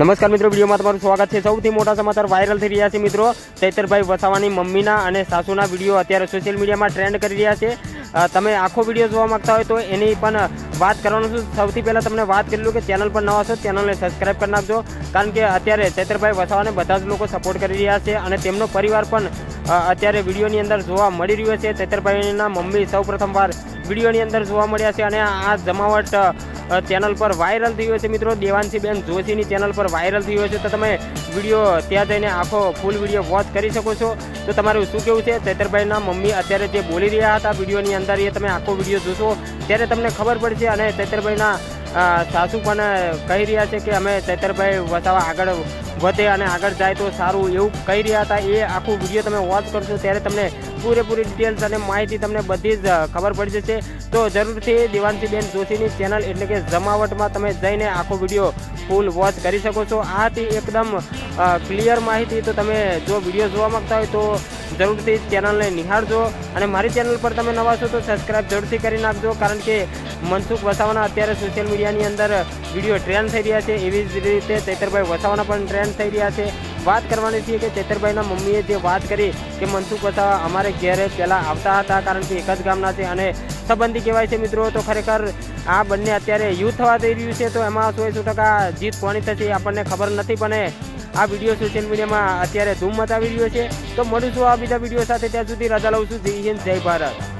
નમસ્કાર મિત્રો, વિડીયોમાં તમારું સ્વાગત છે. સૌથી મોટા સમાચાર વાયરલ થઈ રહ્યા છે મિત્રો. ચૈતરભાઈ વસાવાની મમ્મીના અને સાસુના વીડિયો અત્યારે સોશિયલ મીડિયામાં ટ્રેન્ડ કરી રહ્યા છે. તમે આખો વીડિયો જોવા માંગતા હોય તો એની પણ વાત કરવાનું છું. સૌથી પહેલાં તમને વાત કરી લઉં કે ચેનલ પર નવા છો ચેનલને સબસ્ક્રાઈબ કરી નાખજો. કારણ કે અત્યારે ચૈતરભાઈ વસાવાને બધા જ લોકો સપોર્ટ કરી રહ્યા છે અને તેમનો પરિવાર પણ અત્યારે વિડીયોની અંદર જોવા મળી રહ્યો છે. ચૈતરભાઈના મમ્મી સૌ પ્રથમવાર વિડીયોની અંદર જોવા મળ્યા છે અને આ જમાવટ ચેનલ પર વાયરલ થયો છે મિત્રો. દેવાંશીબેન જોશીની ચેનલ પર વાયરલ થયો છે. તો તમે વીડિયો ત્યાં જઈને આખો ફૂલ વીડિયો વોચ કરી શકો છો. તો તમારું શું કેવું છે? ચૈતરભાઈના મમ્મી અત્યારે જે બોલી રહ્યા હતા વિડીયોની અંદર, એ તમે આખો વીડિયો જોશો. ત્યારે તમને ખબર પડશે અને ચૈતરભાઈના સાસુ પણ કહી રહ્યા છે કે અમે ચૈતરભાઈ વસાવા આગળ વધે અને આગળ જાય તો સારું એવું કહી રહ્યા હતા. એ આખું વીડિયો તમે વોચ કરશો ત્યારે તમને પૂરેપૂરી ડિટેલ્સ અને માહિતી તમને બધી જ ખબર પડી જશે. તો જરૂરથી દેવાંશીબેન જોશીની ચેનલ એટલે કે જમાવટમાં તમે જઈને આખો વીડિયો ફૂલ વોચ કરી શકો છો. આથી એકદમ ક્લિયર માહિતી તો તમે જો વીડિયો જોવા માંગતા હોય તો જરૂરથી ચેનલને નિહાળજો. અને મારી ચેનલ પર તમે નવા છો તો સબસ્ક્રાઇબ જરૂરથી કરી નાખજો. કારણ કે મનસુખ વસાવાના અત્યારે સોશિયલ મીડિયાની અંદર વીડિયો ટ્રેન્ડ થઈ રહ્યા છે. એવી જ રીતે ચૈતરભાઈ વસાવાના પણ ટ્રેન્ડ થઈ રહ્યા છે. વાત કરવાની છે કે ચેતરભાઈના મમ્મીએ જે વાત કરી કે મનસુખ વસાવા અમારે ઘેરે પહેલાં આવતા હતા કારણ કે એક જ ગામના છે અને સંબંધી કહેવાય છે મિત્રો, તો ખરેખર આ બંને અત્યારે યુથ થવા જઈ રહ્યું છે, તો એમાં સો સો ટકા જીત કોની થશે આપણને ખબર નથી, પણ આ વીડિયો સોશિયલ મીડિયામાં અત્યારે ધૂમ મચાવી રહ્યો છે. તો મળીશું આ બીજા વીડિયો સાથે, ત્યાં સુધી રજા લઉં છું. જય હિન્દ, જય ભારત.